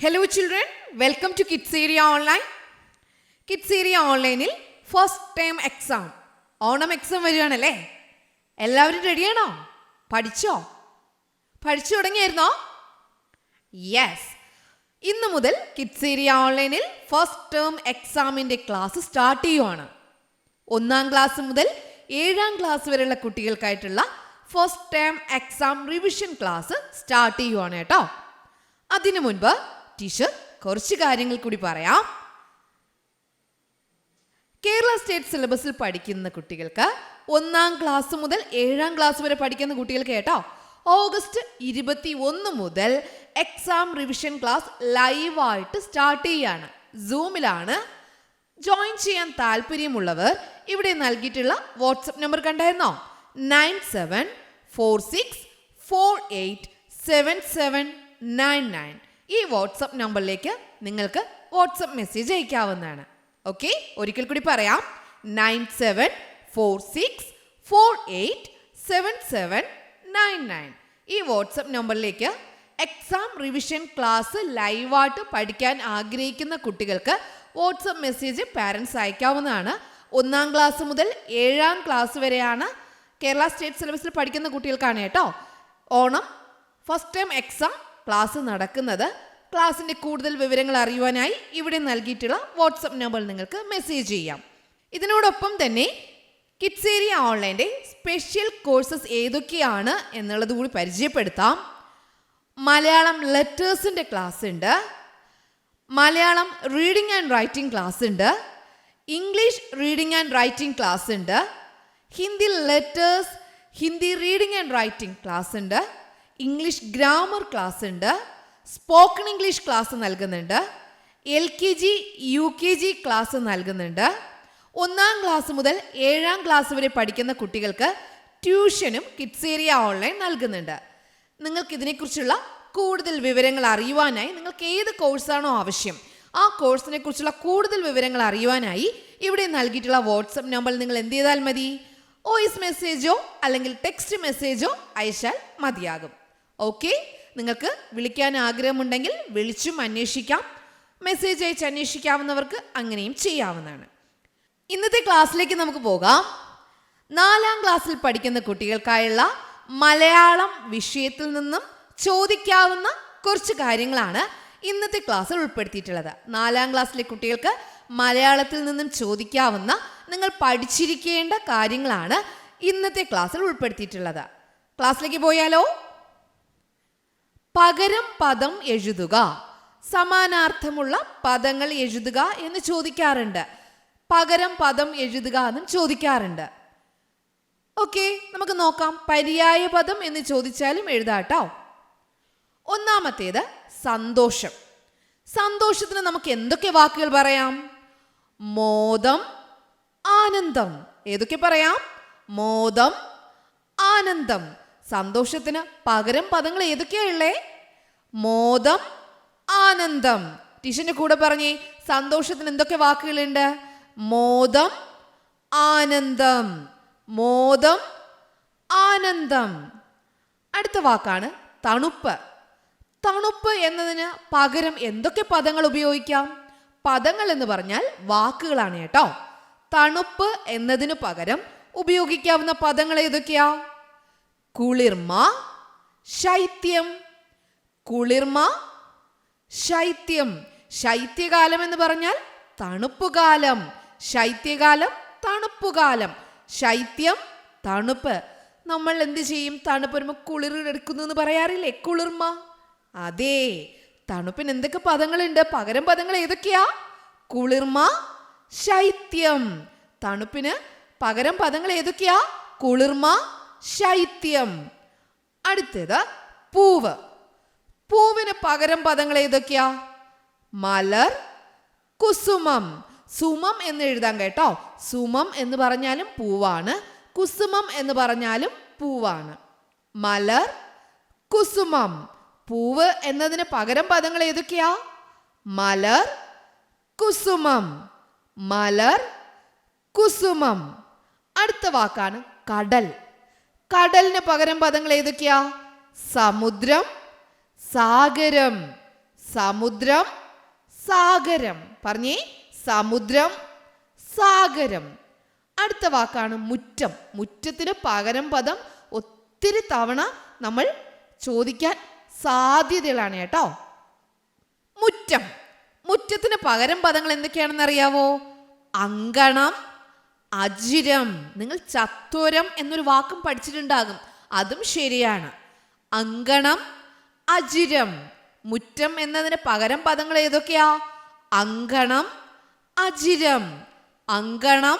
Hello children welcome to Kids Area Online Kids Area ഓൺലൈനിൽ first time exam Onam exam വരികയാണല്ലേ എല്ലാവരും റെഡിയാണോ പഠിച്ചോ? പഠിച്ചു തുടങ്ങിയായിരുന്നോ? യെസ് ഇന്ന് മുതൽ കിഡ്സ് ഏരിയ ഓൺലൈനിൽ ഫസ്റ്റ് ടേം എക്സാമിന്റെ ക്ലാസ് സ്റ്റാർട്ട് ചെയ്യുവാണ്. ഒന്നാം ക്ലാസ് മുതൽ ഏഴാം ക്ലാസ് വരെയുള്ള കുട്ടികൾക്കായിട്ടുള്ള first term exam revision class start ചെയ്യുവാണ് കേട്ടോ. അതിനു മുൻപ് ടീച്ചർ കുറച്ച് കാര്യങ്ങൾ കൂടി പറയാം. കേരള സ്റ്റേറ്റ് സിലബസിൽ പഠിക്കുന്ന കുട്ടികൾക്ക് ഒന്നാം ക്ലാസ് മുതൽ ഏഴാം ക്ലാസ് വരെ പഠിക്കുന്ന കുട്ടികൾക്ക് കേട്ടോ ഓഗസ്റ്റ് ഇരുപത്തി ഒന്ന് മുതൽ എക്സാം റിവിഷൻ ക്ലാസ് ലൈവായിട്ട് സ്റ്റാർട്ട് ചെയ്യാണ്. സൂമിലാണ് ജോയിൻ ചെയ്യാൻ താല്പര്യമുള്ളവർ ഇവിടെ നൽകിയിട്ടുള്ള വാട്സപ്പ് നമ്പർ കണ്ടായിരുന്നോ? Nine seven four six four eight seven seven nine nine ഈ വാട്സപ്പ് നമ്പറിലേക്ക് നിങ്ങൾക്ക് വാട്സപ്പ് മെസ്സേജ് അയക്കാവുന്നതാണ്. ഓക്കെ ഒരിക്കൽ കൂടി പറയാം. Nine seven four six four eight seven seven nine nine ഈ വാട്സപ്പ് നമ്പറിലേക്ക് എക്സാം റിവിഷൻ ക്ലാസ് ലൈവായിട്ട് പഠിക്കാൻ ആഗ്രഹിക്കുന്ന കുട്ടികൾക്ക് വാട്സപ്പ് മെസ്സേജ് പാരൻസ് അയക്കാവുന്നതാണ്. ഒന്നാം ക്ലാസ് മുതൽ ഏഴാം ക്ലാസ് വരെയാണ് കേരള സ്റ്റേറ്റ് സിലബസിൽ പഠിക്കുന്ന കുട്ടികൾക്കാണ് കേട്ടോ. Onam first time exam class നടക്കുന്നത്. ക്ലാസ്സിന്റെ കൂടുതൽ വിവരങ്ങൾ അറിയുവാനായി ഇവിടെ നൽകിയിട്ടുള്ള വാട്സപ്പ് നമ്പർ നിങ്ങൾക്ക് മെസ്സേജ് ചെയ്യാം. ഇതിനോടൊപ്പം തന്നെ കിഡ്സേരിയ ഓൺലൈന്റെ സ്പെഷ്യൽ കോഴ്സസ് ഏതൊക്കെയാണ് എന്നുള്ളത് കൂടി പരിചയപ്പെടുത്താം. മലയാളം ലെറ്റേഴ്സിന്റെ ക്ലാസ് ഉണ്ട്. Malayalam reading and writing class ഉണ്ട്. English reading and writing class ഉണ്ട്. Hindi letters Hindi reading and writing class ഉണ്ട്. ഇംഗ്ലീഷ് ഗ്രാമർ ക്ലാസ് ഉണ്ട്. സ്പോക്കൺ ഇംഗ്ലീഷ് ക്ലാസ് നൽകുന്നുണ്ട്. L K G U K G class നൽകുന്നുണ്ട്. ഒന്നാം class മുതൽ ഏഴാം class വരെ പഠിക്കുന്ന കുട്ടികൾക്ക് ട്യൂഷനും കിഡ്സ് ഏരിയ ഓൺലൈൻ നൽകുന്നുണ്ട്. നിങ്ങൾക്ക് ഇതിനെക്കുറിച്ചുള്ള കൂടുതൽ വിവരങ്ങൾ അറിയുവാനായി നിങ്ങൾക്ക് ഏത് കോഴ്സാണോ ആവശ്യം ആ കോഴ്സിനെ കുറിച്ചുള്ള കൂടുതൽ വിവരങ്ങൾ അറിയുവാനായി ഇവിടെ നൽകിയിട്ടുള്ള വാട്സപ്പ് നമ്പർ നിങ്ങൾ എന്ത് ചെയ്താൽ മതി? വോയിസ് മെസ്സേജോ അല്ലെങ്കിൽ ടെക്സ്റ്റ് മെസ്സേജോ അയച്ചാൽ മതിയാകും. ഓക്കെ നിങ്ങൾക്ക് വിളിക്കാൻ ആഗ്രഹമുണ്ടെങ്കിൽ വിളിച്ചും അന്വേഷിക്കാം. മെസ്സേജ് അയച്ച് അന്വേഷിക്കാവുന്നവർക്ക് അങ്ങനെയും ചെയ്യാവുന്നതാണ്. ഇന്നത്തെ ക്ലാസ്സിലേക്ക് നമുക്ക് പോകാം. നാലാം ക്ലാസ്സിൽ പഠിക്കുന്ന കുട്ടികൾക്കായുള്ള മലയാളം വിഷയത്തിൽ നിന്നും ചോദിക്കാവുന്ന കുറച്ച് കാര്യങ്ങളാണ് ഇന്നത്തെ ക്ലാസ്സിൽ ഉൾപ്പെടുത്തിയിട്ടുള്ളത്. നാലാം ക്ലാസ്സിലെ കുട്ടികൾക്ക് മലയാളത്തിൽ നിന്നും ചോദിക്കാവുന്ന നിങ്ങൾ പഠിച്ചിരിക്കേണ്ട കാര്യങ്ങളാണ് ഇന്നത്തെ ക്ലാസ്സിൽ ഉൾപ്പെടുത്തിയിട്ടുള്ളത്. ക്ലാസ്സിലേക്ക് പോയാലോ? പകരം പദം എഴുതുക. സമാനാർത്ഥമുള്ള പദങ്ങൾ എഴുതുക എന്ന് ചോദിക്കാറുണ്ട്. പകരം പദം എഴുതുക എന്നും ചോദിക്കാറുണ്ട്. ഓക്കെ നമുക്ക് നോക്കാം. പര്യായ പദം എന്ന് ചോദിച്ചാലും എഴുതാട്ടോ ഒന്നാമത്തേത് സന്തോഷം. സന്തോഷത്തിന് നമുക്ക് എന്തൊക്കെ വാക്കുകൾ പറയാം? മോദം ആനന്ദം. ഏതൊക്കെ പറയാം? മോദം ആനന്ദം. സന്തോഷത്തിന് പകരം പദങ്ങൾ ഏതൊക്കെയുള്ളേ മോദം ആനന്ദം. ടീച്ചറിന്റെ കൂടെ പറഞ്ഞേ സന്തോഷത്തിന് എന്തൊക്കെ വാക്കുകളുണ്ട്? മോദം ആനന്ദം. മോദം ആനന്ദം. അടുത്ത വാക്കാണ് തണുപ്പ്. തണുപ്പ് എന്നതിന് പകരം എന്തൊക്കെ പദങ്ങൾ ഉപയോഗിക്കാം? പദങ്ങൾ എന്ന് പറഞ്ഞാൽ വാക്കുകളാണ് കേട്ടോ. തണുപ്പ് എന്നതിന് പകരം ഉപയോഗിക്കാവുന്ന പദങ്ങൾ ഏതൊക്കെയാ? കുളിർമ ശൈത്യം. കുളിർമ ശൈത്യം. ശൈത്യകാലം എന്ന് പറഞ്ഞാൽ തണുപ്പുകാലം. ശൈത്യകാലം തണുപ്പുകാലം. ശൈത്യം തണുപ്പ്. നമ്മൾ എന്ത് ചെയ്യും? തണുപ്പ് വരുമ്പോൾ കുളിരെടുക്കുന്നു എന്ന് പറയാറില്ലേ? കുളിർമ. അതെ. തണുപ്പിന് എന്തൊക്കെ പദങ്ങളുണ്ട്? പകരം പദങ്ങൾ ഏതൊക്കെയാ? കുളിർമ ശൈത്യം. തണുപ്പിന് പകരം പദങ്ങൾ ഏതൊക്കെയാ? കുളിർമ ശൈത്യം. അടുത്തത് പൂവ്. പൂവിന് പകരം പദങ്ങൾ ഏതൊക്കെയാ? മലർ കുസുമം. സുമം എന്ന് എഴുതാൻ കേട്ടോ. സുമം എന്ന് പറഞ്ഞാലും പൂവാണ്. കുസുമം എന്ന് പറഞ്ഞാലും പൂവാണ്. മലർ കുസുമം. പൂവ് എന്നതിന് പകരം പദങ്ങൾ ഏതൊക്കെയാ? മലർ കുസുമം. മലർ കുസുമം. അടുത്ത വാക്കാണ് കടൽ. കടലിന് പകരം പദങ്ങൾ ഏതൊക്കെയാ? സമുദ്രം സാഗരം സമുദ്രം സാഗരം. പറഞ്ഞേ സമുദ്രം സാഗരം. അടുത്ത വാക്കാണ് മുറ്റം. മുറ്റത്തിന് പകരം പദം ഒത്തിരി തവണ നമ്മൾ ചോദിക്കാൻ സാധ്യതകളാണ് കേട്ടോ. മുറ്റം. മുറ്റത്തിന് പകരം പദങ്ങൾ എന്തൊക്കെയാണെന്ന് അറിയാവോ അങ്കണം അജിരം. നിങ്ങൾ ചത്വരം എന്നൊരു വാക്കും പഠിച്ചിട്ടുണ്ടാകും. അതും ശരിയാണ്. അങ്കണം അജിരം. മുറ്റം എന്നതിന് പകരം പദങ്ങൾ ഏതൊക്കെയാ? അങ്കണം അജിരം. അങ്കണം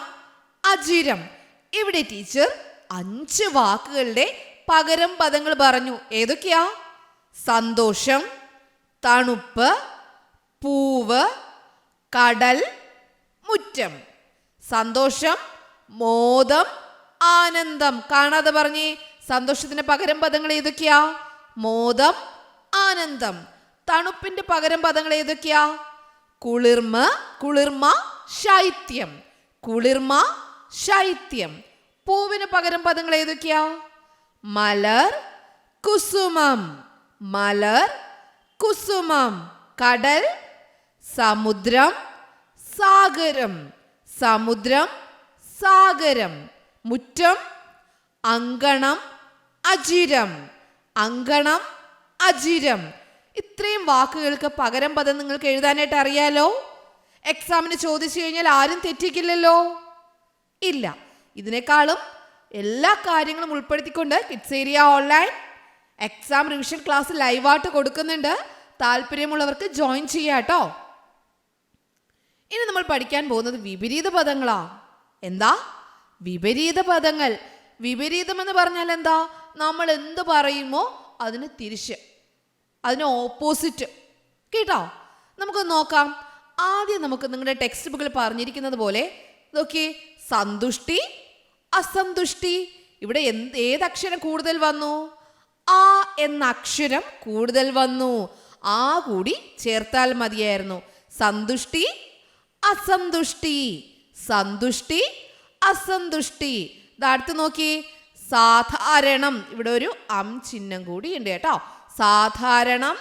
അജിരം. ഇവിടെ ടീച്ചർ അഞ്ച് വാക്കുകളുടെ പകരം പദങ്ങൾ പറഞ്ഞു. ഏതൊക്കെയാ? സന്തോഷം തണുപ്പ് പൂവ് കടൽ മുറ്റം. സന്തോഷം മോദം ആനന്ദം. കാണാതെ പറഞ്ഞേ സന്തോഷത്തിന് പകരം പദങ്ങൾ ഏതൊക്കെയാ? മോദം ആനന്ദം. തണുപ്പിന്റെ പകരം പദങ്ങൾ ഏതൊക്കെയാ? കുളിർമ കുളിർമ ശൈത്യം. കുളിർമ ശൈത്യം. പൂവിന് പകരം പദങ്ങൾ ഏതൊക്കെയാ? മലർ കുസുമം. മലർ കുസുമം. കടൽ സമുദ്രം സാഗരം. സമുദ്രം സാഗരം മുറ്റം അങ്കണം അജിരം. അങ്കണം അജിരം. ഇത്രയും വാക്കുകൾക്ക് പകരം പദം നിങ്ങൾക്ക് എഴുതാനായിട്ട് അറിയാലോ? എക്സാമിന് ചോദിച്ചു കഴിഞ്ഞാൽ ആരും തെറ്റിക്കില്ലല്ലോ? ഇല്ല. ഇതിനേക്കാളും എല്ലാ കാര്യങ്ങളും ഉൾപ്പെടുത്തിക്കൊണ്ട് Kids Area Online exam revision class ലൈവായിട്ട് കൊടുക്കുന്നുണ്ട്. താല്പര്യമുള്ളവർക്ക് ജോയിൻ ചെയ്യാട്ടോ. ഇനി നമ്മൾ പഠിക്കാൻ പോകുന്നത് വിപരീത പദങ്ങളാ. എന്താ? വിപരീത പദങ്ങൾ. വിപരീതം എന്ന് പറഞ്ഞാൽ എന്താ? നമ്മൾ എന്ത് പറയുമോ അതിന് തിരിച്ച് അതിന് ഓപ്പോസിറ്റ് കേട്ടോ? നമുക്ക് നോക്കാം. ആദ്യം നമുക്ക് നിങ്ങളുടെ ടെക്സ്റ്റ് ബുക്കിൽ പറഞ്ഞിരിക്കുന്നത് പോലെ നോക്കി സന്തുഷ്ടി അസന്തുഷ്ടി. ഇവിടെ എന്ത് ഏതക്ഷരം കൂടുതൽ വന്നു? ആ എന്ന അക്ഷരം കൂടുതൽ വന്നു. ആ കൂടി ചേർത്താൽ മതിയായിരുന്നു. സന്തുഷ്ടി അസന്തുഷ്ടി. സന്തുഷ്ടി അസന്തുഷ്ടി. അടുത്ത് നോക്കി. സാധാരണം ഇവിടെ ഒരു അം ചിഹ്നം കൂടി ഉണ്ട് കേട്ടോ. സാധാരണം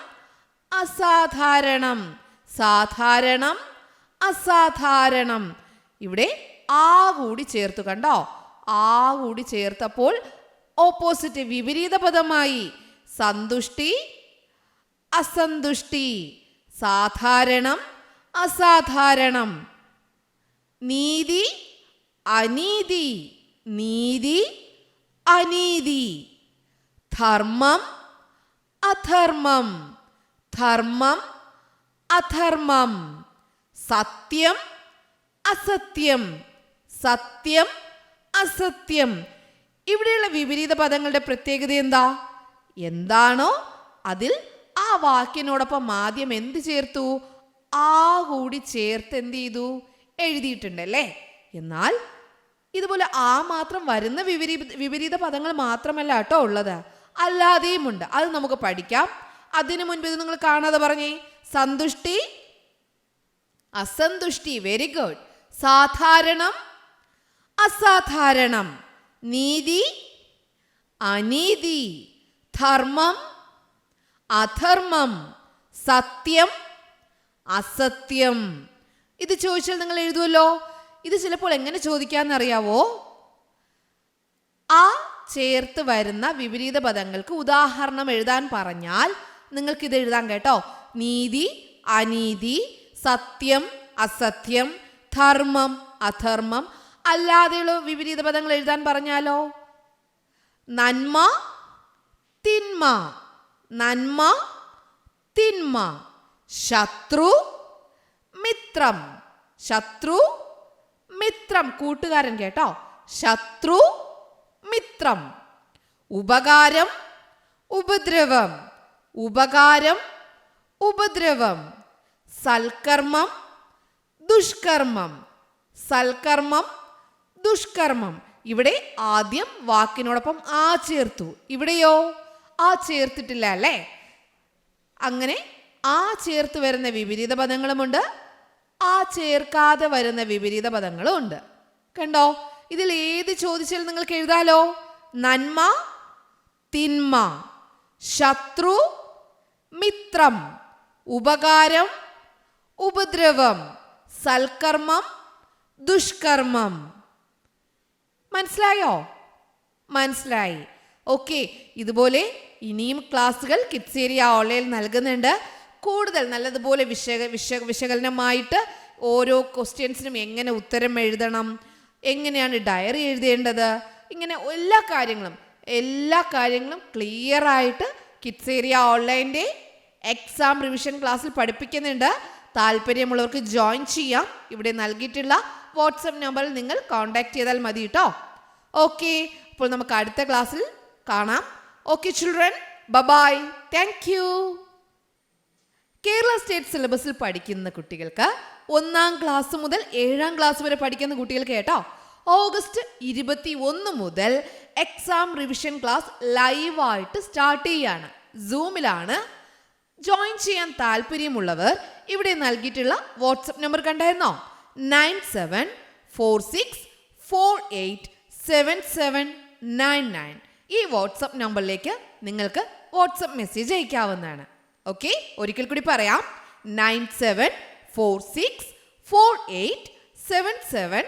അസാധാരണം. സാധാരണം അസാധാരണം. ഇവിടെ ആ കൂടി ചേർത്തു കണ്ടോ? ആ കൂടി ചേർത്തപ്പോൾ ഓപ്പോസിറ്റ് വിപരീത പദമായി. സന്തുഷ്ടി അസന്തുഷ്ടി. സാധാരണം അസാധാരണം. നീതി അനീതി നീതി അനീതി. ധർമ്മം അധർമ്മം. ധർമ്മം അധർമ്മം. സത്യം അസത്യം. സത്യം അസത്യം. ഇവിടെയുള്ള വിപരീത പദങ്ങളുടെ പ്രത്യേകത എന്താ? എന്താണോ അതിൽ ആ വാക്കിനോടൊപ്പം ആദ്യം എന്ത് ചേർത്തു? ആ കൂടി ചേർത്ത് എന്ത് ചെയ്തു? എഴുതിയിട്ടുണ്ടല്ലേ? എന്നാൽ ഇതുപോലെ ആ മാത്രം വരുന്ന വിപരീ വിപരീത പദങ്ങൾ മാത്രമല്ല കേട്ടോ ഉള്ളത്. അല്ലാതെയും ഉണ്ട്. അത് നമുക്ക് പഠിക്കാം. അതിനു മുൻപ് ഇത് നിങ്ങൾ കാണാതെ പറഞ്ഞേ. സന്തുഷ്ടി അസന്തുഷ്ടി വെരി ഗുഡ് സാധാരണം അസാധാരണം. നീതി അനീതി. ധർമ്മം അധർമ്മം. സത്യം അസത്യം. ഇത് ചോദിച്ചാൽ നിങ്ങൾ എഴുതുമല്ലോ ഇത് ചിലപ്പോൾ എങ്ങനെ ചോദിക്കാന്നറിയാവോ ആ ചേർത്ത് വരുന്ന വിപരീത പദങ്ങൾക്ക് ഉദാഹരണം എഴുതാൻ പറഞ്ഞാൽ നിങ്ങൾക്ക് ഇത് എഴുതാൻ കേട്ടോ. നീതി അനീതി സത്യം അസത്യം ധർമ്മം അധർമ്മം. അല്ലാതെയുള്ള വിപരീത പദങ്ങൾ എഴുതാൻ പറഞ്ഞാലോ? നന്മ തിന്മ. നന്മ തിന്മ. ശത്രു മിത്രം. ശത്രു മിത്രം. കൂട്ടുകാരൻ കേട്ടോ. ശത്രു മിത്രം. ഉപകാരം ഉപദ്രവം. ഉപകാരം ഉപദ്രവം. സൽക്കർമ്മം ദുഷ്കർമ്മം. സൽക്കർമ്മം ദുഷ്കർമ്മം. ഇവിടെ ആദ്യം വാക്കിനോടൊപ്പം ആ ചേർത്തു. ഇവിടെയോ? ആ ചേർത്തിട്ടില്ല അല്ലേ? അങ്ങനെ ആ ചേർത്ത് വരുന്ന വിപരീത പദങ്ങളുമുണ്ട്. ആ ചേർക്കാതെ വരുന്ന വിപരീത പദങ്ങളും ഉണ്ട് കണ്ടോ? ഇതിൽ ഏത് ചോദിച്ചാലും നിങ്ങൾക്ക് എഴുതാലോ? നന്മ തിന്മ ശത്രു മിത്രം ഉപകാരം ഉപദ്രവം സൽക്കർമ്മം ദുഷ്കർമ്മം. മനസ്സിലായോ? മനസ്സിലായി. ഓക്കെ ഇതുപോലെ ഇനിയും ക്ലാസ്സുകൾ കിഡ്സ് ഏരിയ ഓൺലൈനിൽ നൽകുന്നുണ്ട്. കൂടുതൽ നല്ലതുപോലെ വിശക വിശ വിശകലനമായിട്ട് ഓരോ ക്വസ്റ്റ്യൻസിനും എങ്ങനെ ഉത്തരം എഴുതണം എങ്ങനെയാണ് ഡയറി എഴുതേണ്ടത് ഇങ്ങനെ എല്ലാ കാര്യങ്ങളും എല്ലാ കാര്യങ്ങളും ക്ലിയർ ആയിട്ട് കിഡ്സ് ഏരിയ ഓൺലൈന്റെ എക്സാം റിവിഷൻ ക്ലാസ്സിൽ പഠിപ്പിക്കുന്നുണ്ട്. താല്പര്യമുള്ളവർക്ക് ജോയിൻ ചെയ്യാം. ഇവിടെ നൽകിയിട്ടുള്ള വാട്സപ്പ് നമ്പറിൽ നിങ്ങൾ കോൺടാക്ട് ചെയ്താൽ മതി കേട്ടോ ഓക്കെ അപ്പോൾ നമുക്ക് അടുത്ത ക്ലാസ്സിൽ കാണാം. Okay children bye bye thank you Kerala state സിലബസിൽ പഠിക്കുന്ന കുട്ടികൾക്ക് ഒന്നാം ക്ലാസ് മുതൽ ഏഴാം ക്ലാസ് വരെ പഠിക്കുന്ന കുട്ടികൾക്ക് കേട്ടോ ഓഗസ്റ്റ് ഇരുപത്തി ഒന്ന് മുതൽ എക്സാം റിവിഷൻ ക്ലാസ് ലൈവായിട്ട് സ്റ്റാർട്ട് ചെയ്യാണ്. സൂമിലാണ് ജോയിൻ ചെയ്യാൻ താല്പര്യമുള്ളവർ ഇവിടെ നൽകിയിട്ടുള്ള വാട്സപ്പ് നമ്പർ കണ്ടായിരുന്നോ? Nine seven four six four eight seven seven nine nine ഈ വാട്സപ്പ് നമ്പറിലേക്ക് നിങ്ങൾക്ക് വാട്സപ്പ് മെസ്സേജ് അയക്കാവുന്നതാണ്. ഓക്കെ ഒരിക്കൽ കൂടി പറയാം. Nine seven four six four eight seven seven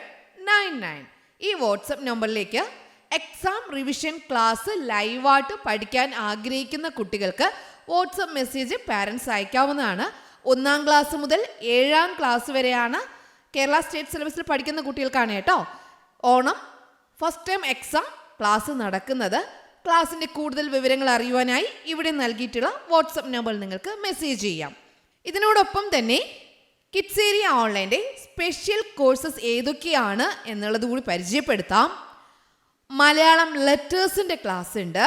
nine nine ഈ വാട്സപ്പ് നമ്പറിലേക്ക് എക്സാം റിവിഷൻ ക്ലാസ് ലൈവായിട്ട് പഠിക്കാൻ ആഗ്രഹിക്കുന്ന കുട്ടികൾക്ക് വാട്സപ്പ് മെസ്സേജ് പാരൻസ് അയക്കാവുന്നതാണ്. ഒന്നാം ക്ലാസ് മുതൽ ഏഴാം ക്ലാസ് വരെയാണ് കേരള സ്റ്റേറ്റ് സിലബസിൽ പഠിക്കുന്ന കുട്ടികൾക്കാണ് കേട്ടോ. Onam first time exam class നടക്കുന്നത്. ക്ലാസ്സിന്റെ കൂടുതൽ വിവരങ്ങൾ അറിയുവാനായി ഇവിടെ നൽകിയിട്ടുള്ള വാട്സപ്പ് നമ്പറിൽ നിങ്ങൾക്ക് മെസ്സേജ് ചെയ്യാം. ഇതിനോടൊപ്പം തന്നെ ഏരിയ ഓൺലൈന്റെ സ്പെഷ്യൽ കോഴ്സസ് ഏതൊക്കെയാണ് എന്നുള്ളതുകൂടി പരിചയപ്പെടുത്താം. മലയാളം ലെറ്റേഴ്സിന്റെ ക്ലാസ് ഉണ്ട്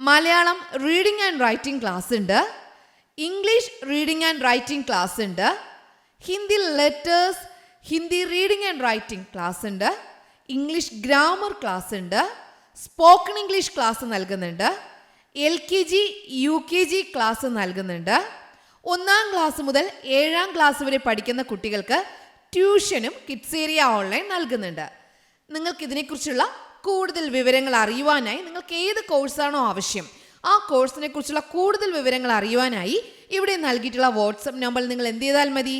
Malayalam reading and writing class ഉണ്ട് English reading and writing class ഉണ്ട് Hindi letters Hindi reading and writing class ഉണ്ട് ഇംഗ്ലീഷ് ഗ്രാമർ ക്ലാസ് ഉണ്ട് സ്പോക്കൺ ഇംഗ്ലീഷ് ക്ലാസ് നൽകുന്നുണ്ട്. L K G U K G class നൽകുന്നുണ്ട്. ഒന്നാം class മുതൽ ഏഴാം class വരെ പഠിക്കുന്ന കുട്ടികൾക്ക് ട്യൂഷനും കിഡ്സ് ഏരിയ ഓൺലൈൻ നൽകുന്നുണ്ട്. നിങ്ങൾക്ക് ഇതിനെക്കുറിച്ചുള്ള കൂടുതൽ വിവരങ്ങൾ അറിയുവാനായി നിങ്ങൾക്ക് ഏത് കോഴ്സാണോ ആവശ്യം ആ കോഴ്സിനെ കുറിച്ചുള്ള കൂടുതൽ വിവരങ്ങൾ അറിയുവാനായി ഇവിടെ നൽകിയിട്ടുള്ള വാട്സപ്പ് നമ്പർ നിങ്ങൾ എന്ത് ചെയ്താൽ മതി?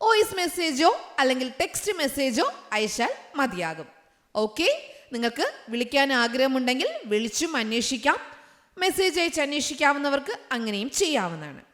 വോയിസ് മെസ്സേജോ അല്ലെങ്കിൽ ടെക്സ്റ്റ് മെസ്സേജോ അയച്ചാൽ മതിയാകും. ഓക്കെ നിങ്ങൾക്ക് വിളിക്കാൻ ആഗ്രഹമുണ്ടെങ്കിൽ വിളിച്ചും അന്വേഷിക്കാം. മെസ്സേജ് അയച്ച് അന്വേഷിക്കാവുന്നവർക്ക് അങ്ങനെയും ചെയ്യാവുന്നതാണ്.